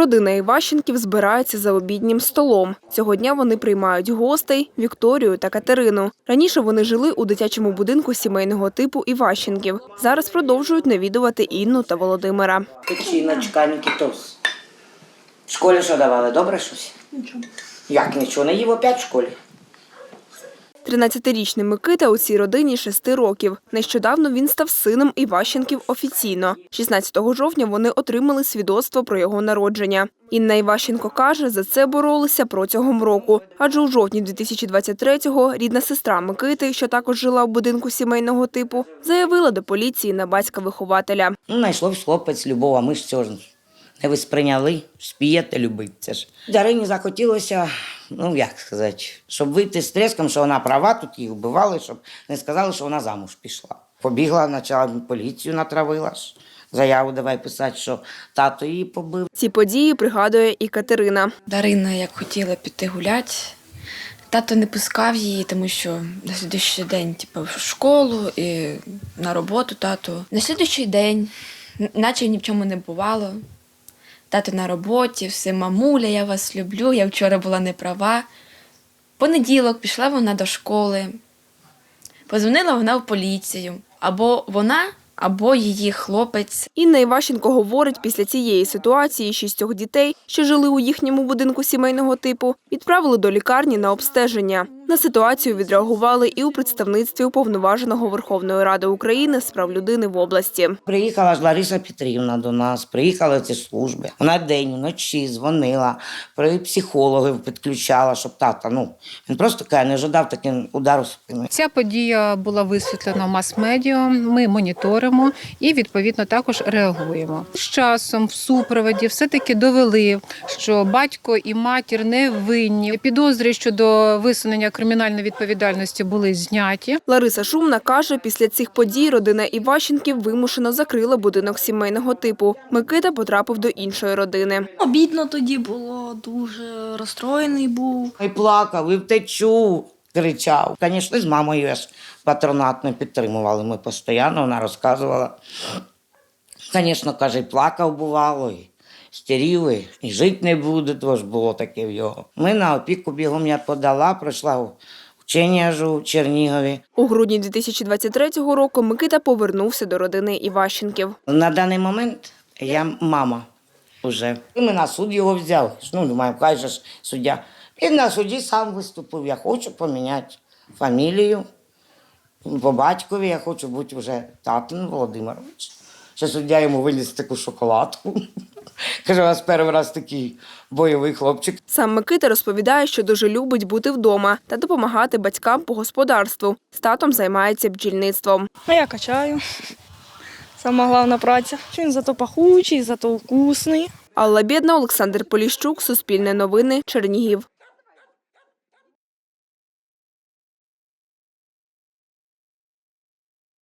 Родина Іващенків збирається за обіднім столом. Цього дня вони приймають гостей Вікторію та Катерину. Раніше вони жили у дитячому будинку сімейного типу Іващенків. Зараз продовжують навідувати Інну та Володимира. Печіночка, Нікітос. В школі що давали? Добре щось? Нічого. Як нічого? Не їв опять в школі? 13-річний Микита у цій родині 6 років. Нещодавно він став сином Іващенків офіційно. 16 жовтня вони отримали свідоцтво про його народження. Інна Іващенко каже, за це боролися протягом року. Адже у жовтні 2023-го рідна сестра Микити, що також жила в будинку сімейного типу, заявила до поліції на батька-вихователя. Ну, знайшов хлопець любов, ми ж цього ж не висприйняли. Спієте любить. Це ж. Дарині захотілося, ну як сказати, щоб вийти з треском, що вона права, тут її вбивали, щоб не сказали, що вона замуж пішла. Побігла, почала поліцію натравила ж. Заяву давай писати, що тато її побив. Ці події пригадує і Катерина. Дарина як хотіла піти гуляти. Тато не пускав її, тому що на слідуючий день, типу, в школу і на роботу тато. На слідуючий день, наче ні в чому не бувало. Тато на роботі, все, мамуля, я вас люблю, я вчора була не права. Понеділок пішла вона до школи. Позвонила вона в поліцію. Або вона, або її хлопець Інна Іващенко говорить, після цієї ситуації шістьох дітей, що жили у їхньому будинку сімейного типу, відправили до лікарні на обстеження. На ситуацію відреагували і у представництві уповноваженого Верховної Ради України з прав людини в області. Приїхала ж Лариса Петрівна до нас, приїхали ці служби. Вона день, вночі дзвонила, при психологів підключала, щоб тата. Ну він просто каже, не жадав таким удару спину. Ця подія була висвітлена в мас-медіа. Ми моніторимо і відповідно також реагуємо. З часом в супроводі все-таки довели, що батько і матір не винні. Підозри щодо висунення кримінальної відповідальності були зняті. Лариса Шумна каже, після цих подій родина Іващенків вимушено закрила будинок сімейного типу. Микита потрапив до іншої родини. Обідно тоді було, дуже розстроєний був. І плакав, і втечу. Кричав. Звісно, з мамою я ж патронатно підтримували. Ми постійно, вона розказувала. Звісно, каже, і плакав бувало, і стерів, і, і жити не буде, то ж було таке в його. Ми на опіку бігом я подала, пройшла вчення у Чернігові. У грудні 2023 року Микита повернувся до родини Іващенків. На даний момент я мама вже. І ми на суд його взяли. Ну, думаю, хай же ж суддя. Він на суді сам виступив. Я хочу поміняти фамілію. По батькові я хочу бути вже татом Володимирович. Ще суддя йому виніс таку шоколадку. Каже, у вас перший раз такий бойовий хлопчик. Сам Микита розповідає, що дуже любить бути вдома та допомагати батькам по господарству. З татом займається бджільництвом. А я качаю. Сама головна праця. Він зато пахучий, зато вкусний. Алла Бєдна, Олександр Поліщук, Суспільне новини, Чернігів.